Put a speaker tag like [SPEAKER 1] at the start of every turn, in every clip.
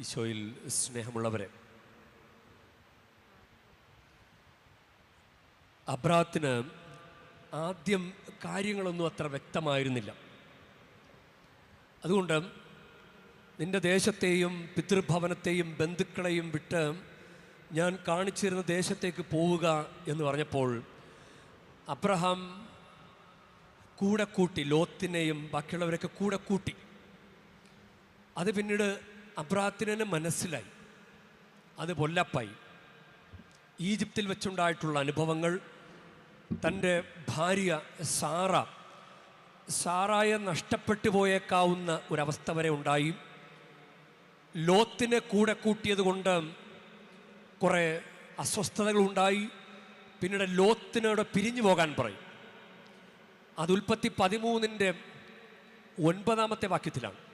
[SPEAKER 1] ഈശോയിൽ സ്നേഹമുള്ളവരെ അബ്രാത്തിന് ആദ്യം കാര്യങ്ങളൊന്നും അത്ര വ്യക്തമായിരുന്നില്ല. അതുകൊണ്ട് നിന്റെ ദേശത്തെയും പിതൃഭവനത്തെയും ബന്ധുക്കളെയും വിട്ട് ഞാൻ കാണിച്ചിരുന്ന ദേശത്തേക്ക് പോവുക എന്ന് പറഞ്ഞപ്പോൾ അബ്രഹാം കൂടെ കൂട്ടി ലോത്തിനെയും ബാക്കിയുള്ളവരൊക്കെ കൂടെ കൂട്ടി. അത് പിന്നീട് അബ്രാത്തിനെ മനസ്സിലായി. അത് പൊല്ലപ്പായി. ഈജിപ്തിൽ വെച്ചുണ്ടായിട്ടുള്ള അനുഭവങ്ങൾ തന്റെ ഭാര്യ സാറ സാറായെ നഷ്ടപ്പെട്ടു പോയേക്കാവുന്ന ഒരവസ്ഥ വരെ ഉണ്ടായി. ലോത്തിനെ കൂടെ കൂട്ടിയത് കൊണ്ട് കുറേ അസ്വസ്ഥതകളുണ്ടായി. പിന്നീട് ലോത്തിനോട് പിരിഞ്ഞു പോകാൻ പറയും. അത് ഉൽപ്പത്തി പതിമൂന്നിന്റെ ഒൻപതാമത്തെ വാക്യത്തിലാണ്.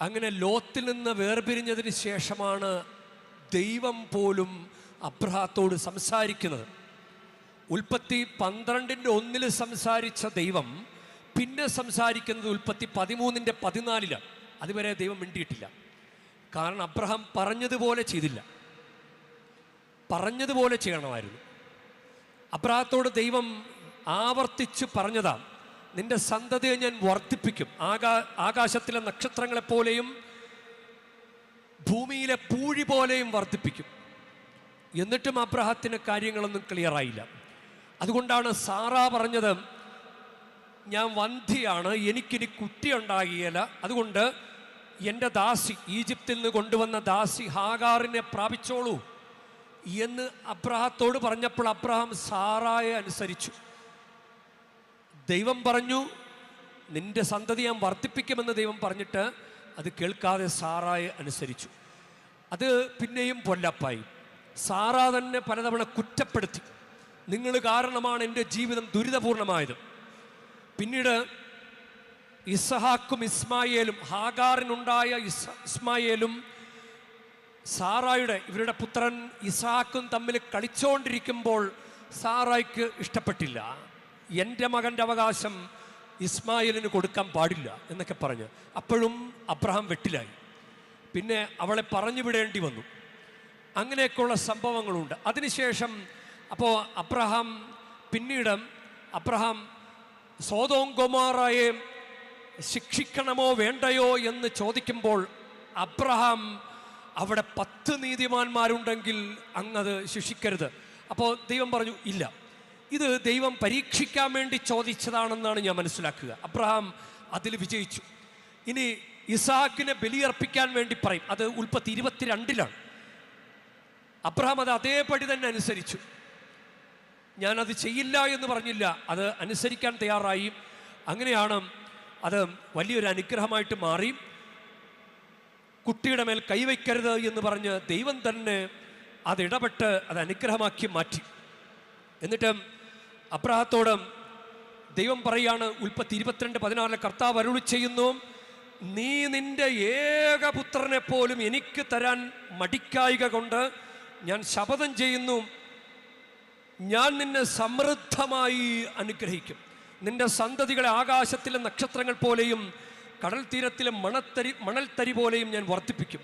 [SPEAKER 1] അങ്ങനെ ലോത്തിൽ നിന്ന് വേർപിരിഞ്ഞതിന് ശേഷമാണ് ദൈവം പോലും അബ്രഹാത്തോട് സംസാരിക്കുന്നത്. ഉൽപ്പത്തി പന്ത്രണ്ടിന്റെ ഒന്നിൽ സംസാരിച്ച ദൈവം പിന്നെ സംസാരിക്കുന്നത് ഉൽപ്പത്തി പതിമൂന്നിന്റെ പതിനാലിലാണ് അതുവരെ ദൈവം മിണ്ടിയിട്ടില്ല. കാരണം അബ്രഹാം പറഞ്ഞതുപോലെ ചെയ്തില്ല. പറഞ്ഞതുപോലെ ചെയ്യണമായിരുന്നു. അബ്രഹത്തോട് ദൈവം ആവർത്തിച്ച് പറഞ്ഞതാ. നിന്റെ സന്തതിയെ ഞാൻ വർദ്ധിപ്പിക്കും. ആകാ ആകാശത്തിലെ നക്ഷത്രങ്ങളെപ്പോലെയും ഭൂമിയിലെ പൂഴി പോലെയും വർദ്ധിപ്പിക്കും. എന്നിട്ടും അബ്രഹത്തിന് കാര്യങ്ങളൊന്നും ക്ലിയറായില്ല അതുകൊണ്ടാണ് സാറ പറഞ്ഞത് ഞാൻ വന്ധിയാണ് എനിക്കിനി കുട്ടിയുണ്ടാകിയല്ല അതുകൊണ്ട് എന്റെ ദാസി ഈജിപ്തിൽ നിന്ന് കൊണ്ടുവന്ന ദാസി ഹാഗാറിനെ പ്രാപിച്ചോളൂ. എന്ന് അബ്രഹത്തോട് പറഞ്ഞപ്പോൾ അബ്രഹാം സാറായെ അനുസരിച്ചു. ദൈവം പറഞ്ഞു നിന്റെ സന്തതി ഞാൻ വർദ്ധിപ്പിക്കുമെന്ന് ദൈവം പറഞ്ഞിട്ട് അത് കേൾക്കാതെ സാറായെ അനുസരിച്ചു. അത് പിന്നെയും പൊല്ലപ്പായി. സാറ തന്നെ പലതവണ കുറ്റപ്പെടുത്തി. നിങ്ങൾ കാരണമാണ് എന്റെ ജീവിതം ദുരിതപൂർണമായത്. പിന്നീട് ഇസഹാക്കും ഇസ്മായേലും ഹാഗാറിനുണ്ടായ ഇസ ഇസ്മായേലും സാറായുടെ ഇവരുടെ പുത്രൻ ഇസാക്കും തമ്മിൽ കളിച്ചുകൊണ്ടിരിക്കുമ്പോൾ സാറായിക്ക് ഇഷ്ടപ്പെട്ടില്ല. എന്റെ മകന്റെ അവകാശം ഇസ്മായിലിന് കൊടുക്കാൻ പാടില്ല എന്നൊക്കെ പറഞ്ഞ് അപ്പോഴും അബ്രഹാം വെട്ടിലായി. പിന്നെ അവളെ പറഞ്ഞു വിടേണ്ടി വന്നു. അങ്ങനെയൊക്കെയുള്ള സംഭവങ്ങളുണ്ട്. അതിനുശേഷം അപ്പോൾ അബ്രഹാം പിന്നീട് അബ്രഹാം സോതോം ഗൊമാറയെ ശിക്ഷിക്കണമോ വേണ്ടയോ എന്ന് ചോദിക്കുമ്പോൾ അബ്രഹാം അവിടെ പത്ത് നീതിമാന്മാരുണ്ടെങ്കിൽ അങ്ങത് ശിക്ഷിക്കരുത്. അപ്പോൾ ദൈവം പറഞ്ഞു ഇല്ല ഇത് ദൈവം പരീക്ഷിക്കാൻ വേണ്ടി ചോദിച്ചതാണെന്നാണ് ഞാൻ മനസ്സിലാക്കുക. അബ്രഹാം അതിൽ വിജയിച്ചു. ഇനി ഇസാക്കിനെ ബലിയർപ്പിക്കാൻ വേണ്ടി പറയും. അത് ഉൽപ്പത്തി ഇരുപത്തിരണ്ടിലാണ്. അബ്രഹാം അത് അതേപടി തന്നെ അനുസരിച്ചു. ഞാനത് ചെയ്യില്ല എന്ന് പറഞ്ഞില്ല. അത് അനുസരിക്കാൻ തയ്യാറായി. അങ്ങനെയാണ് അത് വലിയൊരു അനുഗ്രഹമായിട്ട് മാറി. കുട്ടിയുടെ മേൽ കൈവയ്ക്കരുത് എന്ന് പറഞ്ഞ് ദൈവം തന്നെ അതിടപെട്ട് അത് അനുഗ്രഹമാക്കി മാറ്റി. എന്നിട്ട് അബ്രഹത്തോട് ദൈവം പറയാണ് ഉൽപ്പത്തി ഇരുപത്തിരണ്ട് പതിനാറിലെ കർത്താവ് അരുളി ചെയ്യുന്നു നീ നിന്റെ ഏകപുത്രനെ പോലും എനിക്ക് തരാൻ മടിക്കായിക കൊണ്ട് ഞാൻ ശപഥം ചെയ്യുന്നു. ഞാൻ നിന്നെ സമൃദ്ധമായി അനുഗ്രഹിക്കും. നിന്റെ സന്തതികളെ ആകാശത്തിലെ നക്ഷത്രങ്ങൾ പോലെയും കടൽ തീരത്തിലെ മണത്തരി മണൽത്തരി പോലെയും ഞാൻ വർദ്ധിപ്പിക്കും.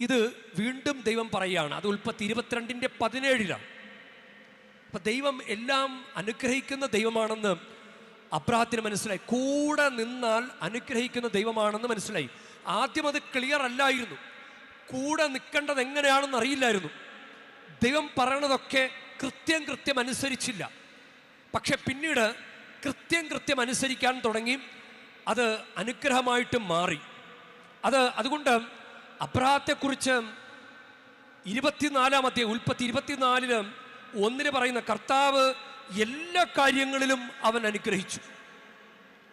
[SPEAKER 1] ഇത് വീണ്ടും ദൈവം പറയുകയാണ് അത് ഉൽപ്പത്തി ഇരുപത്തിരണ്ടിന്റെ പതിനേഴിലാണ്. അപ്പം ദൈവം എല്ലാം അനുഗ്രഹിക്കുന്ന ദൈവമാണെന്ന് അബ്രാഹത്തിന് മനസ്സിലായി. കൂടെ നിന്നാൽ അനുഗ്രഹിക്കുന്ന ദൈവമാണെന്ന് മനസ്സിലായി. ആദ്യം അത് ക്ലിയർ അല്ലായിരുന്നു. കൂടെ നിൽക്കേണ്ടത് എങ്ങനെയാണെന്ന് അറിയില്ലായിരുന്നു. ദൈവം പറയണതൊക്കെ കൃത്യം കൃത്യം അനുസരിച്ചില്ല. പക്ഷെ പിന്നീട് കൃത്യം കൃത്യം അനുസരിക്കാൻ തുടങ്ങി. അത് അനുഗ്രഹമായിട്ട് മാറി. അത് അതുകൊണ്ട് അബ്രാഹത്തെക്കുറിച്ച് ഇരുപത്തിനാലാം അധ്യായം ഉൽപ്പത്തി ഇരുപത്തിനാലിൽ ഒന്നിന് പറയുന്ന കർത്താവ് എല്ലാ കാര്യങ്ങളിലും അവൻ അനുഗ്രഹിച്ചു.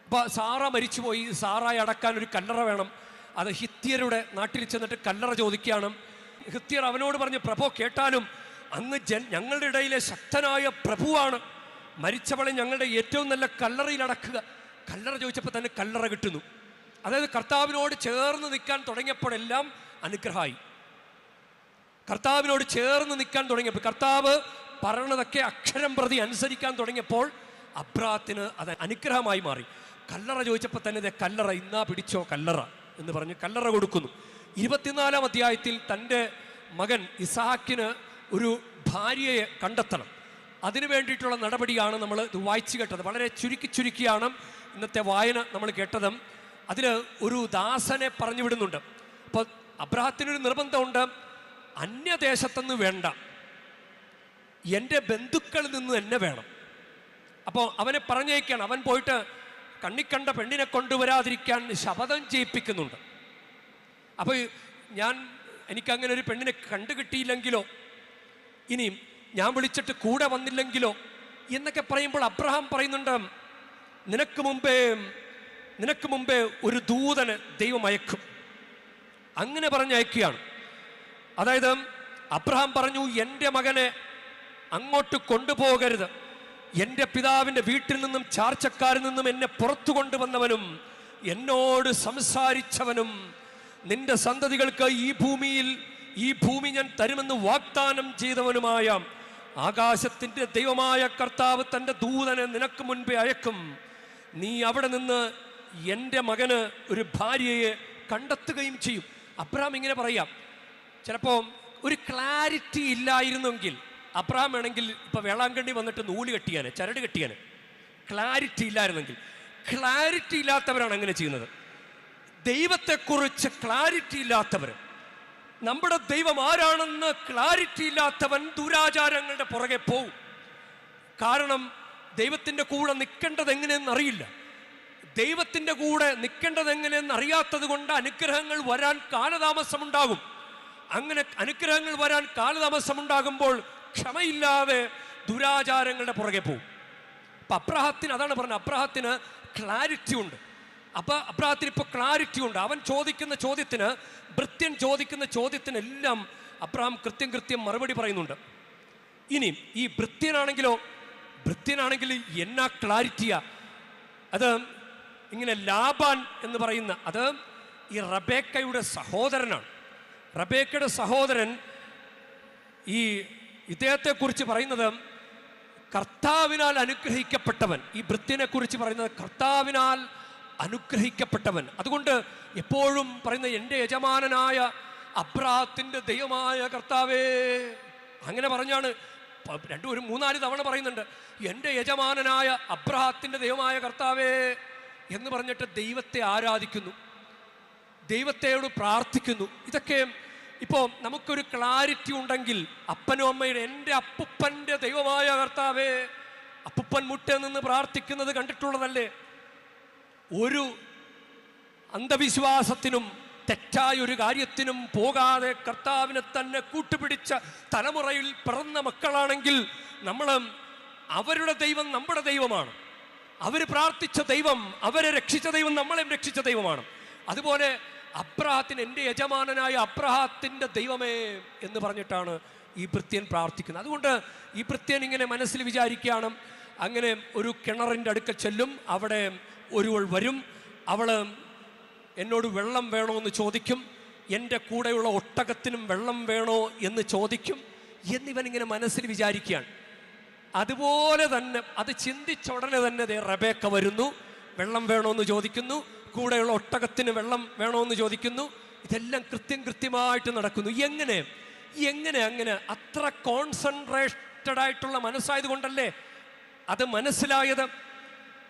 [SPEAKER 1] അപ്പൊ സാറ മരിച്ചുപോയി സാറായി അടക്കാൻ ഒരു കല്ലറ വേണം. അത് ഹിത്യരുടെ നാട്ടിൽ ചെന്നിട്ട് കല്ലറ ചോദിക്കുകയാണ്. ഹിത്യർ അവനോട് പറഞ്ഞു പ്രഭോ കേട്ടാലും അങ്ങ് ജൻ ഞങ്ങളുടെ ഇടയിലെ ശക്തനായ പ്രഭുവാണ്. മരിച്ചവളെ ഞങ്ങളുടെ ഏറ്റവും നല്ല കല്ലറയിൽ അടക്കുക. കല്ലറ ചോദിച്ചപ്പോൾ തന്നെ കല്ലറ കിട്ടുന്നു. അതായത് കർത്താവിനോട് ചേർന്ന് നിൽക്കാൻ തുടങ്ങിയപ്പോഴെല്ലാം അനുഗ്രഹമായി. കർത്താവിനോട് ചേർന്ന് നിൽക്കാൻ തുടങ്ങിയപ്പോൾ കർത്താവ് പറയണതൊക്കെ അക്ഷരം പ്രതി അനുസരിക്കാൻ തുടങ്ങിയപ്പോൾ അബ്രാത്തിന് അത് അനുഗ്രഹമായി മാറി. കല്ലറ ചോദിച്ചപ്പോൾ തന്നെ ഇതേ കല്ലറ ഇന്നാ പിടിച്ചോ കല്ലറ എന്ന് പറഞ്ഞ് കല്ലറ കൊടുക്കുന്നു. ഇരുപത്തിനാലാം അധ്യായത്തിൽ തന്റെ മകൻ ഇസാക്കിന് ഒരു ഭാര്യയെ കണ്ടെത്തണം. അതിനു വേണ്ടിയിട്ടുള്ള നടപടിയാണ് നമ്മൾ ഇത് വായിച്ചു കേട്ടത്. വളരെ ചുരുക്കി ചുരുക്കിയാണ് ഇന്നത്തെ വായന നമ്മൾ കേട്ടതും. അതിൽ ഒരു ദാസനെ പറഞ്ഞു വിടുന്നുണ്ട്. അപ്പോൾ അബ്രാഹത്തിനൊരു നിർബന്ധമുണ്ട്. അന്യദേശത്തുനിന്ന് വേണ്ട. എന്റെ ബന്ധുക്കളിൽ നിന്ന് തന്നെ വേണം. അപ്പോൾ അവനെ പറഞ്ഞേക്കാണ് അവൻ പോയിട്ട് കണ്ണിക്കണ്ട പെണ്ണിനെ കൊണ്ടുവരാതിരിക്കാൻ ശപഥം ചെയ്യിപ്പിക്കുന്നുണ്ട് അപ്പോൾ ഞാൻ എനിക്കങ്ങനെ ഒരു പെണ്ണിനെ കണ്ടു കിട്ടിയില്ലെങ്കിലോ ഇനിയും ഞാൻ വിളിച്ചിട്ട് കൂടെ വന്നില്ലെങ്കിലോ എന്നൊക്കെ പറയുമ്പോൾ അബ്രഹാം പറയുന്നുണ്ട് നിനക്ക് മുമ്പേ നിനക്ക് മുമ്പേ ഒരു ദൂതന് ദൈവം അയക്കും. അങ്ങനെ പറഞ്ഞയക്കുകയാണ്. അതായത് അബ്രഹാം പറഞ്ഞു എന്റെ മകനെ അങ്ങോട്ട് കൊണ്ടുപോകരുത്. എന്റെ പിതാവിന്റെ വീട്ടിൽ നിന്നും ചാർച്ചക്കാരിൽ നിന്നും എന്നെ പുറത്തു കൊണ്ടുവന്നവനും എന്നോട് സംസാരിച്ചവനും നിന്റെ സന്തതികൾക്ക് ഈ ഭൂമിയിൽ ഈ ഭൂമി ഞാൻ തരുമെന്ന് വാഗ്ദാനം ചെയ്തവനുമായ ആകാശത്തിന്റെ ദൈവമായ കർത്താവ് തന്റെ ദൂതനെ നിനക്ക് മുൻപേ അയക്കും. നീ അവിടെ നിന്ന് എന്റെ മകന് ഒരു ഭാര്യയെ കണ്ടെത്തുകയും ചെയ്യും. അബ്രഹാം ഇങ്ങനെ പറയാം. ചിലപ്പോൾ ഒരു ക്ലാരിറ്റി ഇല്ലായിരുന്നെങ്കിൽ അബ്രഹാം വേണമെങ്കിൽ ഇപ്പൊ വേളാങ്കണ്ണി വന്നിട്ട് നൂൽ കെട്ടിയാന് ചരട് കെട്ടിയാന്. ക്ലാരിറ്റി ഇല്ലായിരുന്നെങ്കിൽ. ക്ലാരിറ്റി ഇല്ലാത്തവരാണ് അങ്ങനെ ചെയ്യുന്നത്. ദൈവത്തെക്കുറിച്ച് ക്ലാരിറ്റി ഇല്ലാത്തവർ നമ്മുടെ ദൈവം ആരാണെന്ന് ക്ലാരിറ്റി ഇല്ലാത്തവൻ ദുരാചാരങ്ങളുടെ പുറകെ പോവും. കാരണം ദൈവത്തിന്റെ കൂടെ നിൽക്കേണ്ടത് എങ്ങനെയെന്ന് അറിയില്ല. ദൈവത്തിന്റെ കൂടെ നിൽക്കേണ്ടത് എങ്ങനെയെന്ന് അറിയാത്തത് കൊണ്ട് അനുഗ്രഹങ്ങൾ വരാൻ കാലതാമസമുണ്ടാകും. അങ്ങനെ അനുഗ്രഹങ്ങൾ വരാൻ കാലതാമസമുണ്ടാകുമ്പോൾ ക്ഷമയില്ലാതെ ദുരാചാരങ്ങളുടെ പുറകെ പോകും അപ്പൊ അബ്രഹത്തിന് അതാണ് പറഞ്ഞത് അബ്രഹത്തിന് ക്ലാരിറ്റി ഉണ്ട്. അപ്പൊ അബ്രഹത്തിന് ഇപ്പോൾ ക്ലാരിറ്റി ഉണ്ട്. അവൻ ചോദിക്കുന്ന ചോദ്യത്തിന് ഭൃത്യൻ ചോദിക്കുന്ന ചോദ്യത്തിനെല്ലാം അബ്രഹാം കൃത്യം കൃത്യം മറുപടി പറയുന്നുണ്ട്. ഇനി ഈ ഭൃത്യനാണെങ്കിലോ ഭൃത്യനാണെങ്കിൽ എന്നാ ക്ലാരിറ്റിയാ അത് ഇങ്ങനെ ലാബാൻ എന്ന് പറയുന്ന അത് ഈ റബേക്കയുടെ സഹോദരനാണ്. റബേക്കയുടെ സഹോദരൻ ഈ ഇദ്ദേഹത്തെക്കുറിച്ച് പറയുന്നത് കർത്താവിനാൽ അനുഗ്രഹിക്കപ്പെട്ടവൻ. ഈ വൃത്തിനെ കുറിച്ച് പറയുന്നത് കർത്താവിനാൽ അനുഗ്രഹിക്കപ്പെട്ടവൻ. അതുകൊണ്ട് എപ്പോഴും പറയുന്ന എന്റെ യജമാനനായ അബ്രാത്തിന്റെ ദൈവമായ കർത്താവേ അങ്ങനെ പറഞ്ഞാണ് രണ്ടു ഒരു മൂന്നാൽ തവണ പറയുന്നുണ്ട്. എന്റെ യജമാനനായ അബ്രഹാത്തിന്റെ ദൈവമായ കർത്താവേ എന്ന് പറഞ്ഞിട്ട് ദൈവത്തെ ആരാധിക്കുന്നു. ദൈവത്തെയോട് പ്രാർത്ഥിക്കുന്നു. ഇതൊക്കെ ഇപ്പോൾ നമുക്കൊരു ക്ലാരിറ്റി ഉണ്ടെങ്കിൽ അപ്പനും അമ്മയുടെ എന്റെ അപ്പുപ്പന്റെ ദൈവമായ കർത്താവേ അപ്പുപ്പൻ മുട്ട നിന്ന് പ്രാർത്ഥിക്കുന്നത് കണ്ടിട്ടുള്ളതല്ലേ? ഒരു അന്ധവിശ്വാസത്തിനും തെറ്റായ ഒരു കാര്യത്തിനും പോകാതെ കർത്താവിനെ തന്നെ കൂട്ടുപിടിച്ച തലമുറയിൽ പിറന്ന മക്കളാണെങ്കിൽ നമ്മൾ അവരുടെ ദൈവം നമ്മുടെ ദൈവമാണ്. അവർ പ്രാർത്ഥിച്ച ദൈവം അവരെ രക്ഷിച്ച ദൈവം നമ്മളെയും രക്ഷിച്ച ദൈവമാണ്. അതുപോലെ അബ്രഹത്തിന് എന്റെ യജമാനനായ അബ്രഹത്തിന്റെ ദൈവമേ എന്ന് പറഞ്ഞിട്ടാണ് ഈ ഭൃത്യൻ പ്രാർത്ഥിക്കുന്നത്. അതുകൊണ്ട് ഈ ഭൃത്യൻ ഇങ്ങനെ മനസ്സിൽ വിചാരിക്കുകയാണ്. അങ്ങനെ ഒരു കിണറിന്റെ അടുക്കൽ ചെല്ലും. അവിടെ ഒരുവൾ വരും. അവൾ എന്നോട് വെള്ളം വേണോ ചോദിക്കും. എന്റെ കൂടെയുള്ള ഒട്ടകത്തിനും വെള്ളം വേണോ എന്ന് ചോദിക്കും. എന്നിവൻ ഇങ്ങനെ മനസ്സിൽ വിചാരിക്കുകയാണ്. അതുപോലെ തന്നെ അത് ചിന്തിച്ച ഉടനെ തന്നെ റബേക്ക വരുന്നു. വെള്ളം വേണോ എന്ന് ചോദിക്കുന്നു. കൂടെയുള്ള ഒട്ടകത്തിന് വെള്ളം വേണമെന്ന് ചോദിക്കുന്നു. ഇതെല്ലാം കൃത്യം കൃത്യമായിട്ട് നടക്കുന്നു. എങ്ങനെ? എങ്ങനെ അങ്ങനെ? അത്ര കോൺസെൻട്രേറ്റഡ് ആയിട്ടുള്ള മനസ്സായത് കൊണ്ടല്ലേ? അത് മനസ്സിലായത്?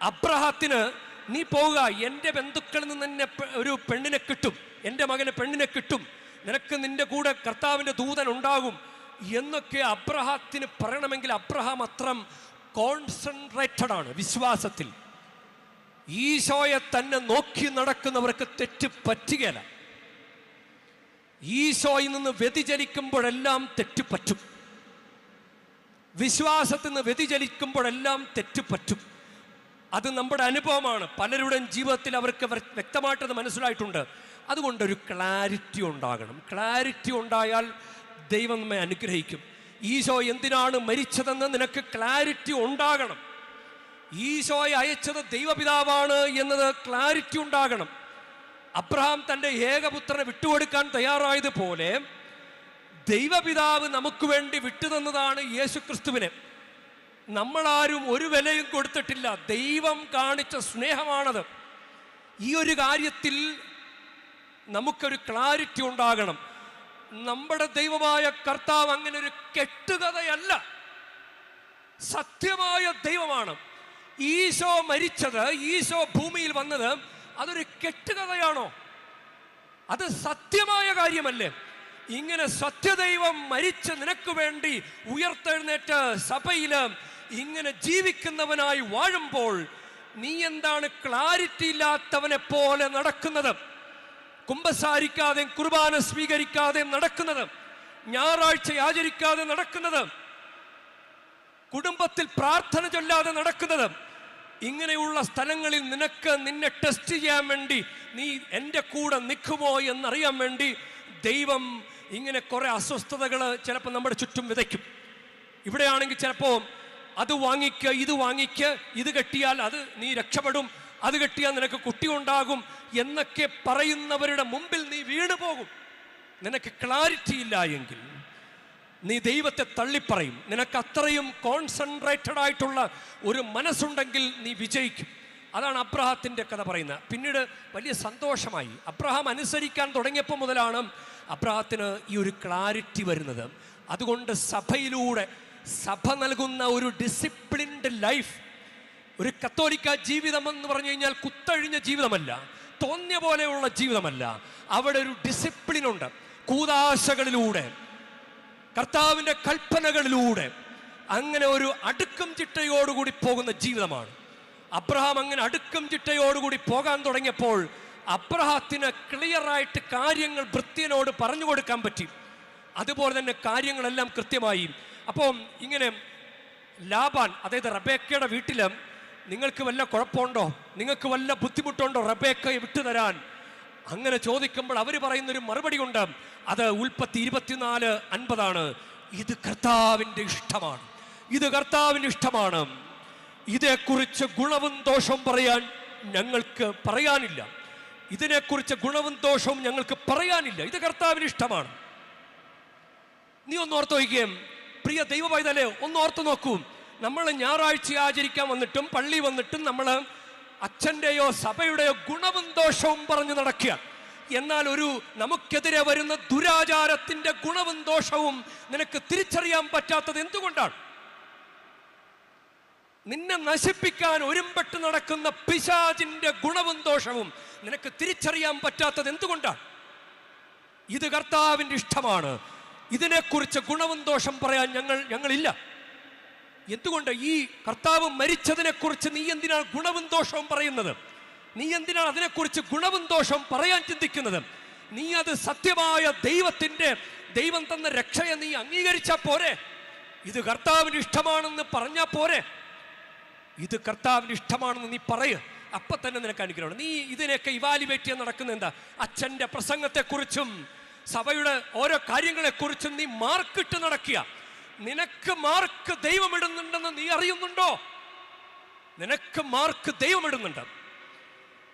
[SPEAKER 1] അബ്രഹത്തിന് നീ പോവുക. എന്റെ ബന്ധുക്കളിൽ നിന്ന് തന്നെ ഒരു പെണ്ണിനെ കിട്ടും. എന്റെ മകനെ പെണ്ണിനെ കിട്ടും. നിനക്ക് നിന്റെ കൂടെ കർത്താവിന്റെ ദൂതൻ ഉണ്ടാകും. എന്നൊക്കെ അബ്രഹത്തിന് പറയണമെങ്കിൽ അബ്രഹാം അത്രം കോൺസെൻട്രേറ്റഡ് ആണ് വിശ്വാസത്തിൽ. ഈശോയെ തന്നെ നോക്കി നടക്കുന്നവർക്ക് തെറ്റ് പറ്റുകയില്ല. ഈശോയിൽ നിന്ന് വ്യതിചലിക്കുമ്പോഴെല്ലാം തെറ്റ് പറ്റും. വിശ്വാസത്തിൽ നിന്ന് വ്യതിചലിക്കുമ്പോഴെല്ലാം തെറ്റ് പറ്റും. അത് നമ്മുടെ അനുഭവമാണ്. പലരുടെയും ജീവിതത്തിൽ അവർക്ക് വ്യ- വ്യക്തമായിട്ടത് മനസ്സിലായിട്ടുണ്ട്. അതുകൊണ്ടൊരു ക്ലാരിറ്റി ഉണ്ടാകണം. ക്ലാരിറ്റി ഉണ്ടായാൽ ദൈവം നമ്മെ അനുഗ്രഹിക്കും. ഈശോ എന്തിനാണ് മരിച്ചതെന്ന് നിനക്ക് ക്ലാരിറ്റി ഉണ്ടാകണം. ഈശോയെ അയച്ചത് ദൈവപിതാവാണ് എന്നത് ക്ലാരിറ്റി ഉണ്ടാകണം. അബ്രഹാം തന്റെ ഏകപുത്രനെ വിട്ടുകൊടുക്കാൻ തയ്യാറായതുപോലെ ദൈവപിതാവ് നമുക്ക് വേണ്ടി വിട്ടുതന്നതാണ് യേശു ക്രിസ്തുവിനെ നമ്മളാരും ഒരു വിലയും കൊടുത്തിട്ടില്ല. ദൈവം കാണിച്ച സ്നേഹമാണത്. ഈ ഒരു കാര്യത്തിൽ നമുക്കൊരു ക്ലാരിറ്റി ഉണ്ടാകണം. നമ്മുടെ ദൈവമായ കർത്താവ് അങ്ങനെ ഒരു കെട്ടുകഥയല്ല. സത്യമായ ദൈവമാണ്. ഈശോ മരിച്ചത് ഈശോ ഭൂമിയിൽ വന്നത് അതൊരു കെട്ടുകഥയാണോ? അത് സത്യമായ കാര്യമല്ലേ? ഇങ്ങനെ സത്യദൈവം മരിച്ച് നിനക്ക് വേണ്ടി ഉയർത്തെഴുന്നേറ്റ് സഭയിൽ ഇങ്ങനെ ജീവിക്കുന്നവനായി വാഴുമ്പോൾ നീ എന്താണ് ക്ലാരിറ്റി ഇല്ലാത്തവനെ പോലെ നടക്കുന്നത്? കുമ്പസാരിക്കാതെയും കുർബാന സ്വീകരിക്കാതെയും നടക്കുന്നത്? ഞായറാഴ്ച ആചരിക്കാതെ നടക്കുന്നത്? കുടുംബത്തിൽ പ്രാർത്ഥന ചൊല്ലാതെ നടക്കുന്നത്? ഇങ്ങനെയുള്ള സ്ഥലങ്ങളിൽ നിനക്ക് നിന്നെ ടെസ്റ്റ് ചെയ്യാൻ വേണ്ടി നീ എന്റെ കൂടെ നിൽക്കുമോ എന്നറിയാൻ വേണ്ടി ദൈവം ഇങ്ങനെ കുറേ അസ്വസ്ഥതകൾ ചിലപ്പോൾ നമ്മുടെ ചുറ്റും വിതയ്ക്കും. ഇവിടെയാണെങ്കിൽ ചിലപ്പോൾ അത് വാങ്ങിക്കുക ഇത് വാങ്ങിക്കുക ഇത് കെട്ടിയാൽ അത് നീ രക്ഷപ്പെടും അത് കെട്ടിയാൽ നിനക്ക് കുട്ടി ഉണ്ടാകും എന്നൊക്കെ പറയുന്നവരുടെ മുമ്പിൽ നീ വീണു പോകും നിനക്ക് ക്ലാരിറ്റി ഇല്ല എങ്കിൽ നീ ദൈവത്തെ തള്ളിപ്പറയും. നിനക്ക് അത്രയും കോൺസെൻട്രേറ്റഡ് ആയിട്ടുള്ള ഒരു മനസ്സുണ്ടെങ്കിൽ നീ വിജയിക്കും. അതാണ് അബ്രഹാത്തിന്റെ കഥ പറയുന്നത്. പിന്നീട് വലിയ സന്തോഷമായി. അബ്രഹാം അനുസരിക്കാൻ തുടങ്ങിയപ്പോൾ മുതലാണ് അബ്രഹാത്തിന് ഈ ഒരു ക്ലാരിറ്റി വരുന്നത്. അതുകൊണ്ട് സഭയിലൂടെ സഭ നൽകുന്ന ഒരു ഡിസിപ്ലിൻഡ് ലൈഫ് ഒരു കത്തോലിക്ക ജീവിതം എന്ന് പറഞ്ഞു കഴിഞ്ഞാൽ കുത്തഴിഞ്ഞ ജീവിതമല്ല തോന്നിയ പോലെയുള്ള ജീവിതമല്ല. അവിടെ ഒരു ഡിസിപ്ലിനുണ്ട് കൂതാശകളിലൂടെ കർത്താവിന്റെ കൽപ്പനകളിലൂടെ അങ്ങനെ ഒരു അടുക്കും ചിട്ടയോടുകൂടി പോകുന്ന ജീവിതമാണ്. അബ്രഹാം അങ്ങനെ അടുക്കും ചിട്ടയോടുകൂടി പോകാൻ തുടങ്ങിയപ്പോൾ അബ്രഹാത്തിന് ക്ലിയറായിട്ട് കാര്യങ്ങൾ ഭൃത്യനോട് പറഞ്ഞു കൊടുക്കാൻ പറ്റി. അതുപോലെ തന്നെ കാര്യങ്ങളെല്ലാം കൃത്യമായി. അപ്പോൾ ഇങ്ങനെ ലാബാൻ അതായത് റബേക്കയുടെ വീട്ടിൽ നിങ്ങൾക്ക് വല്ല കുഴപ്പമുണ്ടോ? നിങ്ങൾക്ക് വല്ല ബുദ്ധിമുട്ടുണ്ടോ റബേക്കയെ വിട്ടുതരാൻ? അങ്ങനെ ചോദിക്കുമ്പോൾ അവർ പറയുന്നൊരു മറുപടി ഉണ്ട്. അത് ഉൽപ്പത്തി ഇരുപത്തിനാല് അൻപതാണ്. ഇത് കർത്താവിന്റെ ഇഷ്ടമാണ്. ഇത് കർത്താവിന്റെ ഇഷ്ടമാണ്. ഇതേക്കുറിച്ച് ഗുണവും ദോഷവും പറയാൻ ഞങ്ങൾക്ക് പറയാനില്ല. ഇതിനെക്കുറിച്ച് ഗുണവും ദോഷവും ഞങ്ങൾക്ക് പറയാനില്ല. ഇത് കർത്താവിന് ഇഷ്ടമാണ്. നീ ഒന്ന് ഓർത്ത് നോക്കിയേ. പ്രിയ ദൈവവൈതലെ ഒന്ന് ഓർത്ത് നോക്കൂ. നമ്മൾ ഞായറാഴ്ച ആചരിക്കാൻ വന്നിട്ടും പള്ളി വന്നിട്ടും നമ്മൾ അച്ഛന്റെയോ സഭയുടെയോ ഗുണവും ദോഷവും പറഞ്ഞ് നടക്കുക എന്നാൽ ഒരു നമുക്കെതിരെ വരുന്ന ദുരാചാരത്തിന്റെ ഗുണവും ദോഷവും നിനക്ക് തിരിച്ചറിയാൻ പറ്റാത്തത് എന്തുകൊണ്ടാണ്? നിന്നെ നശിപ്പിക്കാൻ ഒരുമ്പെട്ട് നടക്കുന്ന പിശാചിന്റെ ഗുണവും ദോഷവും നിനക്ക് തിരിച്ചറിയാൻ പറ്റാത്തത് എന്തുകൊണ്ടാണ്? ഇത് കർത്താവിന്റെ ഇഷ്ടമാണ്. ഇതിനെക്കുറിച്ച് ഗുണവും ദോഷം പറയാൻ ഞങ്ങൾ ഞങ്ങളില്ല. എന്തുകൊണ്ട് ഈ കർത്താവ് മരിച്ചതിനെക്കുറിച്ച് നീ എന്തിനാണ് ഗുണവും ദോഷവും പറയുന്നത്? നീ എന്തിനാണ് അതിനെക്കുറിച്ച് ഗുണവും ദോഷവും പറയാൻ ചിന്തിക്കുന്നത്? നീ അത് സത്യമായ ദൈവത്തിന്റെ ദൈവം തന്ന രക്ഷയെ നീ അംഗീകരിച്ചാൽ പോരെ? ഇത് കർത്താവിന് ഇഷ്ടമാണെന്ന് പറഞ്ഞാൽ പോരെ? ഇത് കർത്താവിന് ഇഷ്ടമാണെന്ന് നീ പറയ. അപ്പൊ തന്നെ നിനക്ക് അനുഗ്രഹമാണ്. നീ ഇതിനെയൊക്കെ ഇവാലുവേറ്റ് ചെയ്യാൻ നടക്കുന്ന എന്താ? അച്ഛന്റെ പ്രസംഗത്തെക്കുറിച്ചും സഭയുടെ ഓരോ കാര്യങ്ങളെക്കുറിച്ചും നീ മാർക്കിട്ട് നടക്കുക. നിനക്ക് മാർക്ക് ദൈവം ഇടുന്നുണ്ടെന്ന് നീ അറിയുന്നുണ്ടോ? നിനക്ക് മാർക്ക് ദൈവം ഇടുന്നുണ്ട്.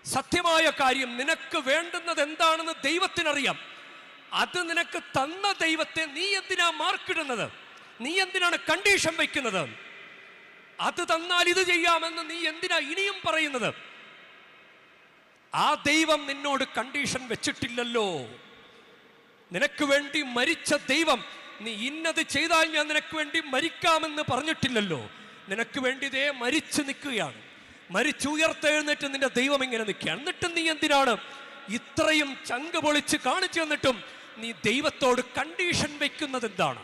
[SPEAKER 1] സത്യമായ കാര്യം നിനക്ക് വേണ്ടുന്നത് എന്താണെന്ന് ദൈവത്തിനറിയാം. അത് നിനക്ക് തന്ന ദൈവത്തെ നീ എന്തിനാ മാർക്കിടുന്നത് നീ എന്തിനാണ് കണ്ടീഷൻ വയ്ക്കുന്നത്? അത് തന്നാൽ ഇത് ചെയ്യാമെന്ന് നീ എന്തിനാ ഇനിയും പറയുന്നത്? ആ ദൈവം നിന്നോട് കണ്ടീഷൻ വെച്ചിട്ടില്ലല്ലോ. നിനക്ക് വേണ്ടി മരിച്ച ദൈവം നീ ഇന്നത് ചെയ്താൽ ഞാൻ നിനക്ക് വേണ്ടി മരിക്കാമെന്ന് പറഞ്ഞിട്ടില്ലല്ലോ. നിനക്ക് വേണ്ടി ഇതേ മരിച്ചു നിൽക്കുകയാണ്. മരിച്ചുയർത്തെഴുന്നേറ്റ് നിന്റെ ദൈവം ഇങ്ങനെ നിൽക്കുക എന്നിട്ടും നീ എന്തിനാണ് ഇത്രയും ചങ്ക് പൊളിച്ച് കാണിച്ചു തന്നിട്ടും നീ ദൈവത്തോട് കണ്ടീഷൻ വെക്കുന്നത് എന്താണ്?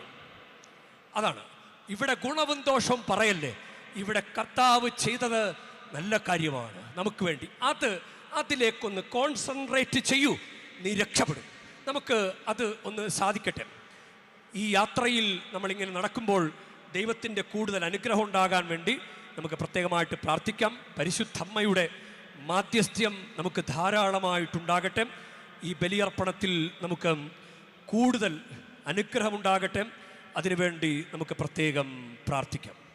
[SPEAKER 1] അതാണ്. ഇവിടെ ഗുണവും ദോഷവും പറയല്ലേ? ഇവിടെ കർത്താവ് ചെയ്തത് നല്ല കാര്യമാണ് നമുക്ക് വേണ്ടി. അത് അതിലേക്കൊന്ന് കോൺസെൻട്രേറ്റ് ചെയ്യൂ നീ രക്ഷപ്പെടും. നമുക്ക് അത് ഒന്ന് സാധിക്കട്ടെ. ഈ യാത്രയിൽ നമ്മളിങ്ങനെ നടക്കുമ്പോൾ ദൈവത്തിന്റെ കൂടുതൽ അനുഗ്രഹം ഉണ്ടാകാൻ വേണ്ടി നമുക്ക് പ്രത്യേകമായിട്ട് പ്രാർത്ഥിക്കാം. പരിശുദ്ധമ്മയുടെ മാധ്യസ്ഥ്യം നമുക്ക് ധാരാളമായിട്ടുണ്ടാകട്ടെ. ഈ ബലിയർപ്പണത്തിൽ നമുക്ക് കൂടുതൽ അനുഗ്രഹമുണ്ടാകട്ടെ. അതിനുവേണ്ടി നമുക്ക് പ്രത്യേകം പ്രാർത്ഥിക്കാം.